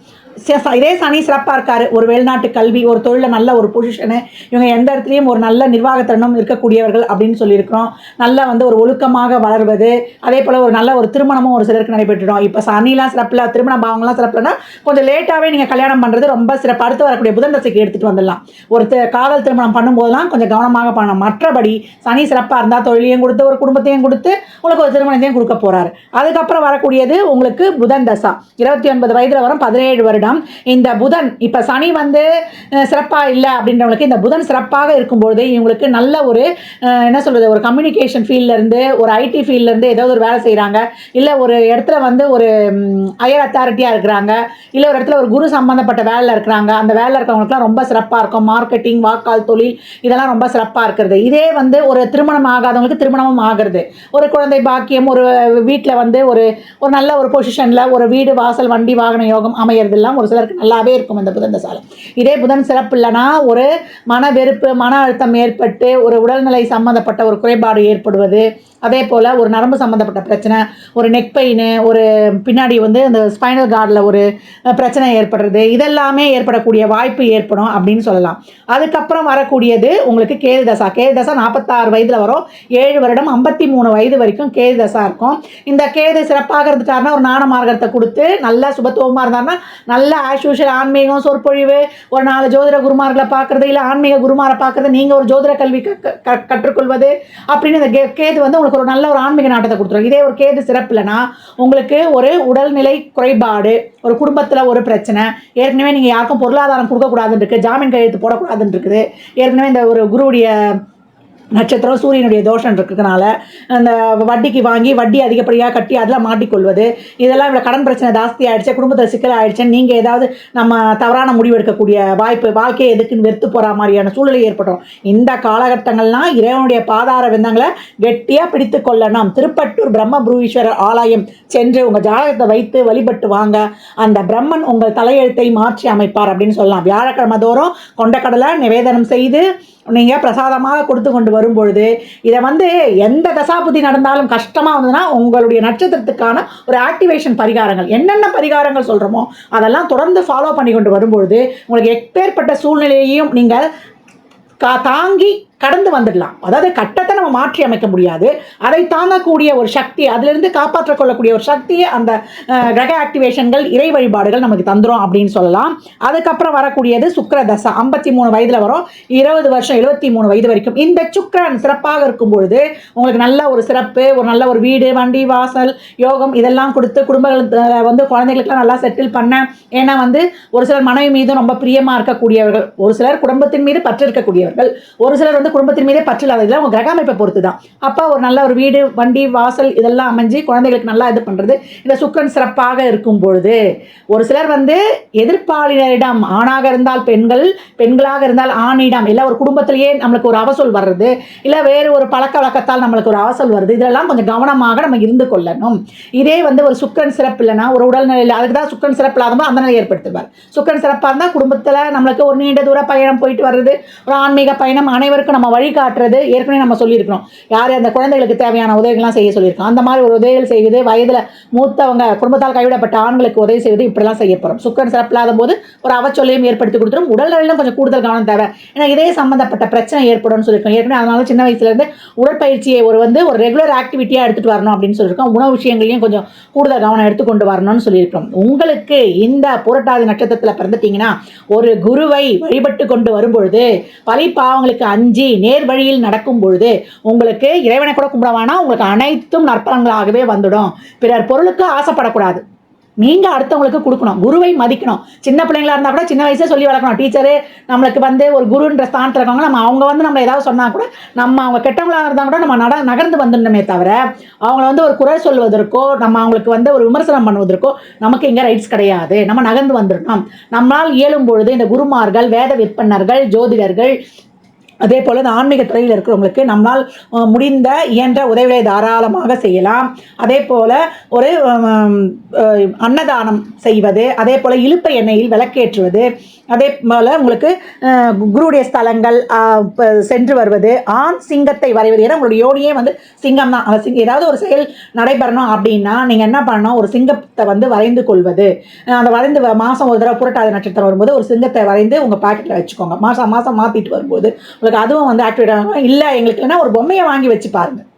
இதே சனி சிறப்பாக இருக்காரு. ஒரு வெளிநாட்டு கல்வி ஒரு தொழிலில் நல்ல ஒரு பொசிஷனு இவங்க எந்த இடத்துலையும் ஒரு நல்ல நிர்வாகத்திறனும் இருக்கக்கூடியவர்கள் அப்படின்னு சொல்லியிருக்கிறோம். நல்லா வந்து ஒரு ஒழுக்கமாக வளர்வது அதே போல் ஒரு நல்ல ஒரு திருமணமும் ஒரு சிலருக்கு நடைபெற்றுடும். இப்போ சனிலாம் சிறப்பில் திருமண பாவங்கள்லாம் சிறப்புலன்னா கொஞ்சம் லேட்டாகவே நீங்கள் கல்யாணம் பண்ணுறது ரொம்ப சிறப்பு. அடுத்து வரக்கூடிய புதன் தசைக்கு எடுத்துகிட்டு வந்துடலாம். ஒரு காதல் திருமணம் பண்ணும்போதெல்லாம் கொஞ்சம் கவனமாக பண்ணணும். மற்றபடி சனி சிறப்பாக இருந்தால் தொழிலையும் கொடுத்து ஒரு குடும்பத்தையும் கொடுத்து உங்களுக்கு ஒரு திருமணத்தையும் கொடுக்க போகிறாரு அதுக்கப்புறம் வரக்கூடியது உங்களுக்கு புதன் தசா. இருபத்தி ஒன்பது வயதில் வரும் பதினேழு வருடம். இந்த புதன் இப்போ சனி வந்து சிறப்பாக இல்லை அப்படின்றவங்களுக்கு இந்த புதன் சிறப்பாக இருக்கும்பொழுது இவங்களுக்கு நல்ல ஒரு என்ன சொல்கிறது ஒரு கம்யூனிகேஷன் ஃபீல்ட்லேருந்து ஒரு ஐடி ஃபீல்ட்லேருந்து ஏதாவது ஒரு வேலை செய்கிறாங்க இல்லை ஒரு இடத்துல வந்து ஒரு ஹையர் அத்தாரிட்டியாக இருக்கிறாங்க. இல்லை ஒரு இடத்துல ஒரு குரு சம்மந்தப்பட்ட வேலையில் இருக்கிறாங்க. அந்த வேலையில் இருக்கிறவங்களுக்குலாம் ரொம்ப சிறப்பாக இருக்கும். மார்க்கெட்டிங் வாக்கால் தொழில் இதெல்லாம் ரொம்ப சிறப்பாக இருக்கிறது. இதே வந்து ஒரு திருமணம் ஆகாதவங்களுக்கு திருமணமும் ஆகிறது. ஒரு குழந்தை பாக்கியம் ஒரு வீட்டில் வந்து ஒரு ஒரு நல்ல ஒரு பொசிஷனில் ஒரு வீடு வாசல் வண்டி வாகன யோகம் அமையறதெல்லாம் ஒரு சிலருக்கு நல்லாவே இருக்கும் இந்த புதன் தசால. இதே புதன் சிறப்பு இல்லைன்னா ஒரு மன வெறுப்பு மன அழுத்தம் ஏற்பட்டு ஒரு உடல்நிலை சம்மந்தப்பட்ட ஒரு குறைபாடு ஏற்படுவது அதே போல் ஒரு நரம்பு சம்மந்தப்பட்ட பிரச்சனை ஒரு நெக் பெயின் ஒரு பின்னாடி வந்து அந்த ஸ்பைனல் கார்டில் ஒரு பிரச்சனை ஏற்படுறது இதெல்லாமே ஏற்படக்கூடிய வாய்ப்பு ஏற்படும் அப்படின்னு சொல்லலாம். அதுக்கப்புறம் வரக்கூடியது உங்களுக்கு கேது தசா கேது தசா நாற்பத்தாறு வயதில் வரும். ஏழு வருடம் ஐம்பத்தி மூணு வயது வரைக்கும் கேது தசா இருக்கும். இந்த கேது சிறப்பாக இருந்துட்டாருன்னா ஒரு நாண மார்க்கத்தை கொடுத்து நல்ல சுபத்துவமாக இருந்தாருன்னா நல்ல ஆஷ்யூஷல் ஆன்மீகம் சொற்பொழிவு ஒரு நாலு ஜோதிட குருமார்களை பார்க்குறது இல்லை ஆன்மீக குருமாரை பார்க்குறது நீங்கள் ஒரு ஜோதிட கல்வி க- க- கற்றுக்கொள்வது அப்படின்னு இந்த கே- கேது வந்து உங்களுக்கு ஒரு நல்ல ஒரு ஆன்மீக நாட்டத்தை கொடுத்துரும். இதே ஒரு கேது சிறப்பு இல்லைன்னா உங்களுக்கு ஒரு உடல்நிலை குறைபாடு ஒரு குடும்பத்தில் ஒரு பிரச்சனை ஏற்கனவே நீங்கள் யாருக்கும் பொருளாதாரம் கொடுக்கக்கூடாதுன்னு இருக்குது ஜாமீன் கையெழுத்து போடக்கூடாதுன்னு இருக்குது ஏற்கனவே இந்த ஒரு குருவுடைய நட்சத்திரம் சூரியனுடைய தோஷம் இருக்கிறதுனால அந்த வட்டிக்கு வாங்கி வட்டி அதிகப்படியாக கட்டி அதில் மாட்டிக்கொள்வது இதெல்லாம் இவ்வளோ கடன் பிரச்சனை ஜாஸ்தி ஆகிடுச்சு குடும்பத்தில் சிக்கல் ஆகிடுச்சு நீங்கள் ஏதாவது நம்ம தவறான முடிவு எடுக்கக்கூடிய வாய்ப்பு வாழ்க்கையை எதுக்குன்னு வெறுத்து போகிற மாதிரியான சூழ்நிலை ஏற்படும் இந்த காலகட்டங்கள்லாம் இறைவனுடைய பாதார விந்தங்களை கெட்டியாக பிடித்து கொள்ளணும். திருப்பட்டூர் பிரம்ம புரீஸ்வரர் ஆலயம் சென்று உங்கள் ஜாதகத்தை வைத்து வழிபட்டு வாங்க. அந்த பிரம்மன் உங்கள் தலையெழுத்தை மாற்றி அமைப்பார் அப்படின்னு சொல்லலாம். வியாழக்கிழமை தோறும் கொண்டக்கடலை நிவேதனம் செய்து நீங்கள் பிரசாதமாக கொடுத்து கொண்டு வரும்பொழுது இதை வந்து எந்த தசாபுதி நடந்தாலும் கஷ்டமாக வந்ததுன்னா உங்களுடைய நட்சத்திரத்துக்கான ஒரு ஆக்டிவேஷன் பரிகாரங்கள். என்னென்ன பரிகாரங்கள் சொல்கிறோமோ அதெல்லாம் தொடர்ந்து ஃபாலோ பண்ணி கொண்டு வரும்பொழுது உங்களுக்கு எப்பேற்பட்ட சூழ்நிலையையும் நீங்கள் கா தாங்கி கடந்து வந்துடலாம். அதாவது கட்டத்தை நம்ம மாற்றி அமைக்க முடியாது. அதை தாங்கக்கூடிய ஒரு சக்தி அதிலிருந்து காப்பாற்றிக் கொள்ளக்கூடிய ஒரு சக்தியை அந்த கிரக ஆக்டிவேஷன்கள் இறை வழிபாடுகள் நமக்கு தந்துரும் அப்படின்னு சொல்லலாம். அதுக்கப்புறம் வரக்கூடியது சுக்கர தசை. ஐம்பத்தி மூணு வயதில் வரும். இருபது வருஷம் எழுபத்தி மூணு வயது வரைக்கும். இந்த சுக்கிரன் சிறப்பாக இருக்கும் பொழுது உங்களுக்கு நல்ல ஒரு சிறப்பு ஒரு நல்ல ஒரு வீடு வண்டி வாசல் யோகம் இதெல்லாம் கொடுத்து குடும்பங்கள் வந்து குழந்தைகளுக்கெல்லாம் நல்லா செட்டில் பண்ண ஏன்னா வந்து ஒரு சிலர் மனைவி மீது ரொம்ப பிரியமாக இருக்கக்கூடியவர்கள் ஒரு சிலர் குடும்பத்தின் மீது பற்று இருக்கக்கூடியவர்கள் ஒரு சிலர் வந்து குடும்பத்தின் மீதே பற்று உங்கள் கிரக அமைப்பை பொறுத்து தான் அப்போ ஒரு நல்ல ஒரு வீடு வண்டி வாசல் இதெல்லாம் அமைஞ்சு குழந்தைகளுக்கு நல்லா இது பண்ணுறது இந்த சுக்கரன் சிறப்பாக இருக்கும் பொழுது ஒரு சிலர் வந்து எதிர்ப்பாளினரிடம் ஆணாக இருந்தால் பெண்கள் பெண்களாக இருந்தால் ஆணிடம் இல்லை ஒரு குடும்பத்திலேயே நம்மளுக்கு ஒரு அவசல் வர்றது இல்லை வேறு ஒரு பழக்க வழக்கத்தால் நம்மளுக்கு ஒரு அவசல் வருது இதெல்லாம் கொஞ்சம் கவனமாக நம்ம இருந்து கொள்ளணும். இதே வந்து ஒரு சுக்கரன் சிறப்பு இல்லைன்னா ஒரு உடல்நிலையில் அதுக்கு தான் சுக்கரன் சிறப்பு இல்லாதவங்க அந்த நிலையை ஏற்படுத்துவார். சுக்கரன் சிறப்பாக இருந்தால் குடும்பத்தில் நம்மளுக்கு ஒரு நீண்ட தூர பயணம் போயிட்டு வர்றது ஒரு ஆன்மீக பயணம் அனைவருக்கும் நம்ம நம்ம வழிகாட்டுறது ஏற்கனவே நம்ம சொல்லியிருக்கிறோம் யார் அந்த குழந்தைகளுக்கு தேவையான உதவிகள்லாம் செய்ய சொல்லியிருக்கோம் அந்த மாதிரி ஒரு உதவிகள் செய்வது வயதில் மூத்தவங்க குடும்பத்தால் கைவிடப்பட்ட ஆண்களுக்கு உதவி செய்வது இப்படிலாம் செய்ய போகிறோம் சுக்கரன் சிறப்பில்லாத போது ஒரு அவச்சொல்லையும் ஏற்படுத்தி கொடுத்துரும். உடல் கொஞ்சம் கூடுதல் கவனம் தேவை. ஏன்னா இதே சம்மந்தப்பட்ட பிரச்சனை ஏற்படும்னு சொல்லியிருக்கோம். ஏற்கனவே அதனால சின்ன வயசுலேருந்து உடற்பயிற்சியை ஒரு வந்து ஒரு ரெகுலர் ஆக்டிவிட்டியாக எடுத்துகிட்டு வரணும் அப்படின்னு சொல்லியிருக்கோம். உணவு விஷயங்களையும் கொஞ்சம் கூடுதல் கவனம் எடுத்துக்கொண்டு வரணும்னு சொல்லியிருக்கோம் உங்களுக்கு இந்த புரட்டாதி நட்சத்திரத்தில் பிறந்துட்டீங்கன்னா ஒரு குருவை வழிபட்டு கொண்டு வரும்பொழுது பழி பாவங்களுக்கு அஞ்சு நேர் வழியில் நடக்கும் பொழுது உங்களுக்கு இறைவனை கூட கும்பிட வேணாம். உங்களுக்கு அனைத்தும் நற்பலன்களாகவே வந்துடும். பிறர் பொருளுக்கு ஆசைப்படக்கூடாது. நீங்கள் அடுத்தவங்களுக்கு கொடுக்கணும். குருவை மதிக்கணும். சின்ன பிள்ளைங்களா இருந்தால் கூட சின்ன வயசே சொல்லி வளர்க்கணும். டீச்சரு நம்மளுக்கு வந்து ஒரு குருன்ற ஸ்தானத்தில் இருக்கவங்க நம்ம அவங்க வந்து நம்ம ஏதாவது சொன்னால் கூட நம்ம அவங்க கெட்டவங்களாக இருந்தால் கூட நம்ம நட நகர்ந்து வந்துடணுமே தவிர அவங்கள வந்து ஒரு குறை சொல்வதற்கோ நம்ம அவங்களுக்கு வந்து ஒரு விமர்சனம் பண்ணுவதற்கோ நமக்கு இங்கே ரைட்ஸ் கிடையாது. நம்ம நகர்ந்து வந்துடணும். நம்மளால் இயலும் பொழுது இந்த குருமார்கள் வேத விற்பனர்கள் ஜோதிடர்கள் அதே போல் இந்த ஆன்மீக துறையில் இருக்கிறவங்களுக்கு நம்மளால் முடிந்த இயன்ற உதவிகளை தாராளமாக செய்யலாம். அதே போல் ஒரு அன்னதானம் செய்வது அதே போல் இழுப்ப எண்ணெயில் விளக்கேற்றுவது அதே போல் உங்களுக்கு குருடைய ஸ்தலங்கள் சென்று வருவது ஆண் சிங்கத்தை வரைவது. ஏன்னா உங்களுடைய யோனியே வந்து சிங்கம் தான் சிங்க ஏதாவது ஒரு செயல் நடைபெறணும் அப்படின்னா நீங்கள் என்ன பண்ணணும்? ஒரு சிங்கத்தை வந்து வரைந்து கொள்வது. அந்த வரைந்து மாதம் ஒரு தடவை புரட்டாத நட்சத்திரம் வரும்போது ஒரு சிங்கத்தை வரைந்து உங்கள் பாக்கெட்டில் வச்சுக்கோங்க. மாதம் மாதம் மாற்றிட்டு வரும்போது உங்களுக்கு அதுவும் வந்து ஆக்டிவேட் ஆகும் இல்லை எங்களுக்கு இல்லைன்னா ஒரு பொம்மையை வாங்கி வச்சு பாருங்கள்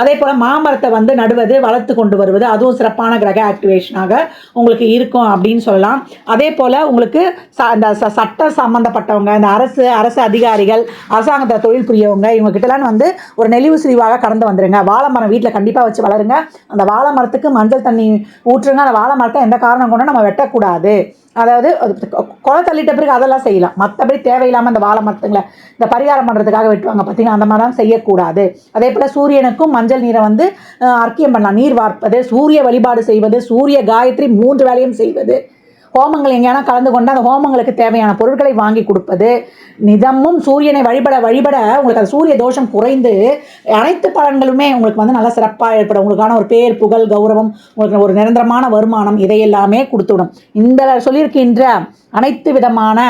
அதே போல் மாமரத்தை வந்து நடுவது வளர்த்து கொண்டு வருவது அதுவும் சிறப்பான கிரக ஆக்டிவேஷனாக உங்களுக்கு இருக்கும் அப்படின்னு சொல்லலாம். அதே போல் உங்களுக்கு ச இந்த ச சட்ட சம்மந்தப்பட்டவங்க இந்த அரசு அரசு அதிகாரிகள் அரசாங்கத்தில் தொழில் புரியவங்க இவங்ககிட்டலாம் வந்து ஒரு நெளிவு சிரிவாக கடந்து வந்துடுங்க வாழை மரம் வீட்டில் கண்டிப்பாக வச்சு வளருங்க. அந்த வாழை மரத்துக்கு மஞ்சள் தண்ணி ஊற்றுங்க. அந்த வாழை மரத்தை எந்த காரணம் கொண்டும் நம்ம வெட்டக்கூடாது. அதாவது அது கொ- தள்ளிட்ட பிறகு அதெல்லாம் செய்யலாம். மற்றபடி தேவையில்லாமல் இந்த வாழை மரத்துங்களை இந்த பரிகாரம் பண்ணுறதுக்காக வெட்டுவாங்க பார்த்தீங்கன்னா அந்த மாதிரிலாம் செய்யக்கூடாது. அதே போல் சூரியனுக்கும் மஞ்சள் நீரை வந்து அர்க்கியம் பண்ணலாம். நீர் வார்ப்பது சூரிய வழிபாடு செய்வது சூரிய காயத்ரி மூன்று வேலையும் செய்வது. ஹோமங்கள் எங்கேயானா கலந்து கொண்டு அந்த ஹோமங்களுக்கு தேவையான பொருட்களை வாங்கி கொடுப்பது நிதமும் சூரியனை வழிபட வழிபட உங்களுக்கு அந்த சூரிய தோஷம் குறைந்து அனைத்து பலன்களுமே உங்களுக்கு வந்து நல்லா சிறப்பாக ஏற்படும். உங்களுக்கான ஒரு பேர் புகழ் கௌரவம் உங்களுக்கு ஒரு நிரந்தரமான வருமானம் இதையெல்லாமே கொடுத்துவிடும். இந்த சொல்லியிருக்கின்ற அனைத்து விதமான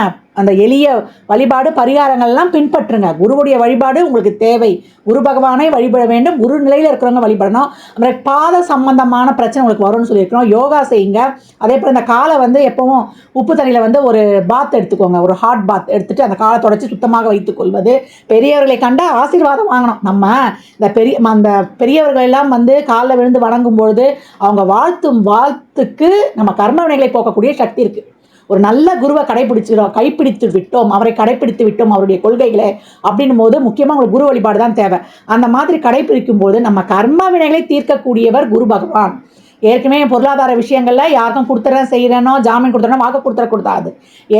அந்த எளிய வழிபாடு பரிகாரங்கள்லாம் பின்பற்றுங்க. குருவுடைய வழிபாடு உங்களுக்கு தேவை. குரு பகவானை வழிபட வேண்டும். குரு நிலையில் இருக்கிறவங்க வழிபடணும். அப்புறம் பாத சம்பந்தமான பிரச்சனை உங்களுக்கு வரும்னு சொல்லியிருக்கிறோம். யோகா செய்யுங்க. அதே போல் இந்த காலை வந்து எப்பவும் உப்பு தண்ணியில் வந்து ஒரு பாத் எடுத்துக்கோங்க. ஒரு ஹாட் பாத் எடுத்துட்டு அந்த காலை தொடச்சி சுத்தமாக வைத்துக்கொள்வது. பெரியவர்களை கண்ட ஆசீர்வாதம் வாங்கணும். நம்ம இந்த பெரிய அந்த பெரியவர்கள் எல்லாம் வந்து காலில் விழுந்து வணங்கும் பொழுது அவங்க வாழ்த்தும் வாழ்த்துக்கு நம்ம கர்ம வினைகளை போக்கக்கூடிய சக்தி இருக்குது ஒரு நல்ல குருவை கடைபிடிச்சிடும் கைப்பிடித்து விட்டோம் அவரை கடைப்பிடித்து விட்டோம் அவருடைய கொள்கைகளை அப்படின்னும் போது முக்கியமாக உங்களுக்கு குரு வழிபாடு தான் தேவை. அந்த மாதிரி கடைபிடிக்கும் போது நம்ம கர்ம வினைகளை தீர்க்கக்கூடியவர் குரு பகவான். ஏற்கனவே பொருளாதார விஷயங்களில் யாருக்கும் கொடுத்துறேன் செய்கிறேனோ ஜாமீன் கொடுத்துறேனோ வாக்கு கொடுத்துற கொடுத்தாது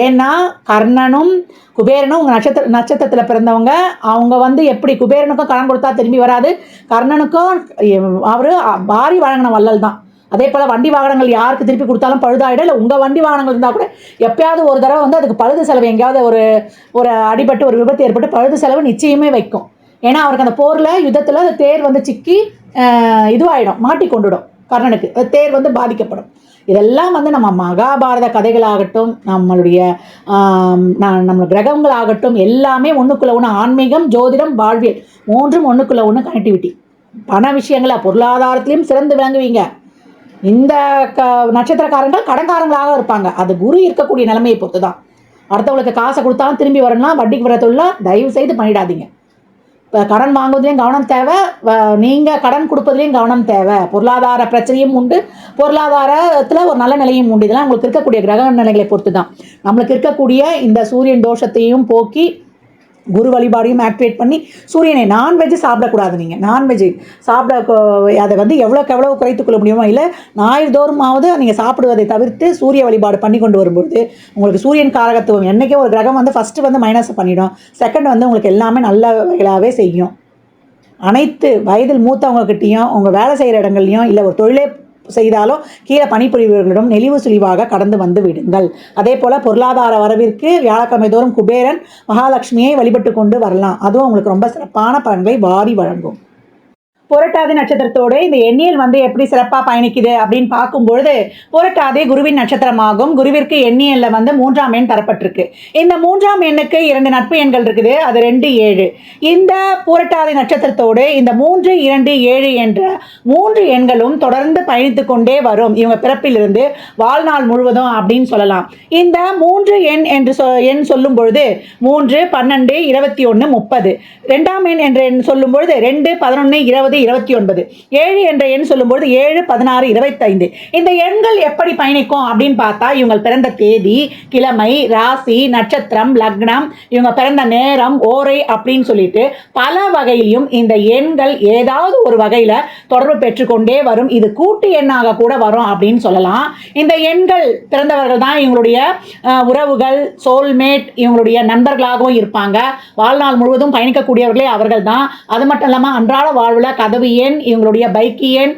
ஏன்னா கர்ணனும் குபேரனும் உங்கள் நட்சத்திர நட்சத்திரத்தில் பிறந்தவங்க. அவங்க வந்து எப்படி குபேரனுக்கும் கடன் கொடுத்தா திரும்பி வராது கர்ணனுக்கும் அவர் வாரி வழங்கின வள்ளல் தான். அதே போல் வண்டி வாகனங்கள் யாருக்கு திருப்பி கொடுத்தாலும் பழுதாயிடும். இல்லை உங்கள் வண்டி வாகனங்கள் இருந்தால் கூட எப்பயாவது ஒரு தடவை வந்து அதுக்கு பழுது செலவு எங்கேயாவது ஒரு ஒரு அடிபட்டு ஒரு விபத்து ஏற்பட்டு பழுது செலவு நிச்சயமே வைக்கும். ஏன்னா அவருக்கு அந்த போரில் யுத்தத்தில் அந்த தேர் வந்து சிக்கி இதுவாகிடும் மாட்டி கொண்டுடும் கர்ணனுக்கு. அந்த தேர் வந்து பாதிக்கப்படும். இதெல்லாம் வந்து நம்ம மகாபாரத கதைகளாகட்டும் நம்மளுடைய நம்ம கிரகங்களாகட்டும் எல்லாமே ஒன்றுக்குள்ள ஒன்று ஆன்மீகம் ஜோதிடம் வாழ்வியல் மூன்றும் ஒன்றுக்குள்ள ஒன்று கனெக்டிவிட்டி பண விஷயங்களை பொருளாதாரத்திலையும் சிறந்து விளங்குவீங்க. இந்த க நட்சத்திரக்காரங்கள் கடன்காரங்களாக இருப்பாங்க. அது குரு இருக்கக்கூடிய நிலைமையை பொறுத்து தான் அடுத்தவங்களுக்கு காசை கொடுத்தாலும் திரும்பி வரணும்னா வட்டிக்கு வர தொழிலா தயவு செய்து பண்ணிடாதீங்க. இப்போ கடன் வாங்குவதிலையும் கவனம் தேவை. நீங்கள் கடன் கொடுப்பதுலேயும் கவனம் தேவை. பொருளாதார பிரச்சனையும் உண்டு. பொருளாதாரத்தில் ஒரு நல்ல நிலையும் உண்டு. இதெல்லாம் உங்களுக்கு இருக்கக்கூடிய கிரக நிலைகளை பொறுத்து தான் நம்மளுக்கு இருக்கக்கூடிய இந்த சூரியன் தோஷத்தையும் போக்கி குரு வழிபாடையும் ஆக்டிவேட் பண்ணி சூரியனை நான்வெஜ்ஜு சாப்பிடக்கூடாது நீங்கள் நான்வெஜ்ஜு சாப்பிட அதை வந்து எவ்வளோக்கு எவ்வளோ குறைத்துக்கொள்ள முடியுமோ இல்லை ஞாயிறுதோறுமாவது நீங்கள் சாப்பிடுவதை தவிர்த்து சூரிய வழிபாடு பண்ணி கொண்டு வரும்பொழுது உங்களுக்கு சூரியன் காரகத்துவம் என்றைக்கே ஒரு கிரகம் வந்து ஃபஸ்ட்டு வந்து மைனஸ் பண்ணிடும். செகண்ட் வந்து உங்களுக்கு எல்லாமே நல்ல வகையிலாகவே செய்யும். அனைத்து வயதில் மூத்தவங்கக்கிட்டேயும் உங்கள் வேலை செய்கிற இடங்கள்லையும் இல்லை ஒரு தொழிலே செய்தாலோ கீழே பணிபுரிவர்களிடம் நெளிவு சுழிவாக கடந்து வந்து விடுங்கள். அதே போல் பொருளாதார வரவிற்கு வியாழக்கிழமை தோறும் குபேரன் மகாலட்சுமியை வழிபட்டு கொண்டு வரலாம். அதுவும் உங்களுக்கு ரொம்ப சிறப்பான பலன்களை வாரி வழங்கும். புரட்டாதி நட்சத்திரத்தோடு இந்த எண்ணியல் வந்து எப்படி சிறப்பாக பயணிக்குது அப்படின்னு பார்க்கும்பொழுது புரட்டாதி குருவின் நட்சத்திரமாகும். குருவிற்கு எண்ணியலில் வந்து மூன்றாம் எண் தரப்பட்டிருக்கு. இந்த மூன்றாம் எண்ணுக்கு இரண்டு நட்பு எண்கள் இருக்குது. அது ரெண்டு ஏழு. இந்த புரட்டாதி நட்சத்திரத்தோடு இந்த மூன்று இரண்டு ஏழு என்ற மூன்று எண்களும் தொடர்ந்து பயணித்து கொண்டே வரும். இவங்க பிறப்பிலிருந்து வாழ்நாள் முழுவதும் அப்படின்னு சொல்லலாம். இந்த மூன்று எண் என்று சொ எண் சொல்லும் பொழுது மூன்று பன்னெண்டு இருபத்தி ஒன்று முப்பது. ரெண்டாம் எண் என்ற எண் சொல்லும் பொழுது ரெண்டு பதினொன்று இருபது இருபத்தி ஒன்பது. ஏழு என்ற எண் சொல்லும்போது ஏழு பதினாறு இருபத்தைந்து. இந்த எண்கள் எப்படி பயணிக்கும் அப்படின்னு பார்த்தா இவங்க பிறந்த தேதி கிழமை ராசி நட்சத்திரம் லக்னம் இவங்க பிறந்த நேரம் ஓரை அப்படின்னு சொல்லிட்டு பல வகையிலும் இந்த எண்கள் ஏதாவது ஒரு வகையில் தொடர்பு பெற்றுக்கொண்டே வரும். இது கூட்டு எண்ணாக கூட வரும் அப்படின்னு சொல்லலாம். இந்த எண்கள் பிறந்தவர்கள் தான் இவங்களுடைய உறவுகள் சோல்மேட் இவங்களுடைய நண்பர்களாகவும் இருப்பாங்க. வாழ்நாள் முழுவதும் பயணிக்கக்கூடியவர்களே அவர்கள் தான். அது மட்டும் இல்லாமல் அன்றாட வாழ்வில் பதவி எண் இவங்களுடைய பைக்கு எண்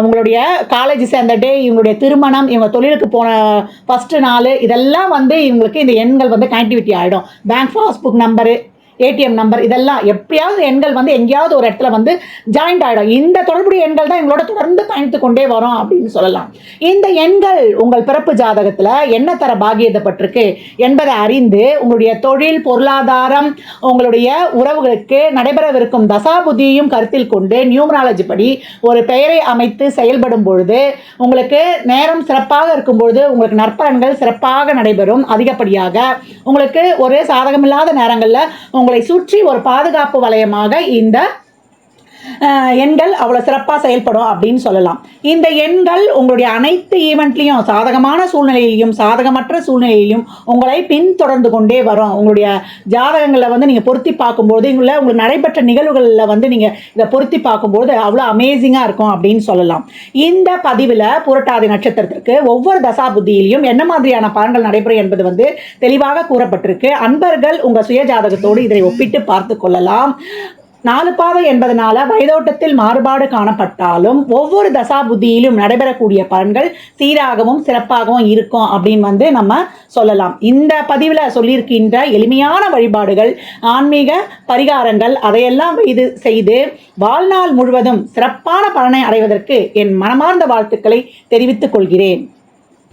உங்களுடைய காலேஜ் சேர்ந்த டே இவங்களுடைய திருமணம் இவங்க தொழிலுக்கு போன ஃபஸ்ட்டு நாள் இதெல்லாம் வந்து இவங்களுக்கு இந்த எண்கள் வந்து கனெக்டிவிட்டி ஆகிடும் bank passbook number ATM number இதெல்லாம் எப்பயாவது எண்கள் வந்து எங்கேயாவது ஒரு இடத்துல வந்து ஜாயிண்ட் ஆகிடும் இந்த தொடர்புடைய எண்கள் தான் எங்களோட தொடர்ந்து பயணித்து கொண்டே வரும் அப்படின்னு சொல்லலாம். இந்த எண்கள் உங்கள் பிறப்பு ஜாதகத்தில் என்ன தர பாகியதப்பட்டிருக்கு என்பதை அறிந்து உங்களுடைய தொழில் பொருளாதாரம் உங்களுடைய உறவுகளுக்கு நடைபெறவிருக்கும் தசாபுதியையும் கருத்தில் கொண்டு நியூமராலஜி படி ஒரு பெயரை அமைத்து செயல்படும் பொழுது உங்களுக்கு நேரம் சிறப்பாக இருக்கும் பொழுது உங்களுக்கு நற்பலன்கள் சிறப்பாக நடைபெறும். அதிகப்படியாக உங்களுக்கு ஒரு சாதகமில்லாத நேரங்களில் உங்களை சுற்றி ஒரு பாதுகாப்பு வளையமாக இந்த எண்கள் அவ்வளோ சிறப்பாக செயல்படும் அப்படின்னு சொல்லலாம். இந்த எண்கள் உங்களுடைய அனைத்து ஈவெண்ட்லேயும் சாதகமான சூழ்நிலையிலையும் சாதகமற்ற சூழ்நிலையிலும் உங்களை பின்தொடர்ந்து கொண்டே வரும். உங்களுடைய ஜாதகங்களை வந்து நீங்கள் பொருத்தி பார்க்கும்போது உங்களை உங்களுக்கு நடைபெற்ற நிகழ்வுகளில் வந்து நீங்கள் இதை பொருத்தி பார்க்கும்போது அவ்வளோ அமேசிங்காக இருக்கும் அப்படின்னு சொல்லலாம். இந்த பதிவில் புரட்டாதி நட்சத்திரத்திற்கு ஒவ்வொரு தசாபுத்தியிலையும் என்ன மாதிரியான பலன்கள் நடைபெறும் என்பது வந்து தெளிவாக கூறப்பட்டிருக்கு. அன்பர்கள் உங்கள் சுய ஜாதகத்தோடு இதை ஒப்பிட்டு பார்த்து கொள்ளலாம். நாலு பாதை என்பதனால வயதோட்டத்தில் மாறுபாடு காணப்பட்டாலும் ஒவ்வொரு தசாபுத்தியிலும் நடைபெறக்கூடிய பலன்கள் சீராகவும் சிறப்பாகவும் இருக்கும் அப்படின்னு வந்து நம்ம சொல்லலாம். இந்த பதிவில் சொல்லியிருக்கின்ற எளிமையான வழிபாடுகள் ஆன்மீக பரிகாரங்கள் அதையெல்லாம் இது செய்து வாழ்நாள் முழுவதும் சிறப்பான பலனை அடைவதற்கு என் மனமார்ந்த வாழ்த்துக்களை தெரிவித்துக் கொள்கிறேன்.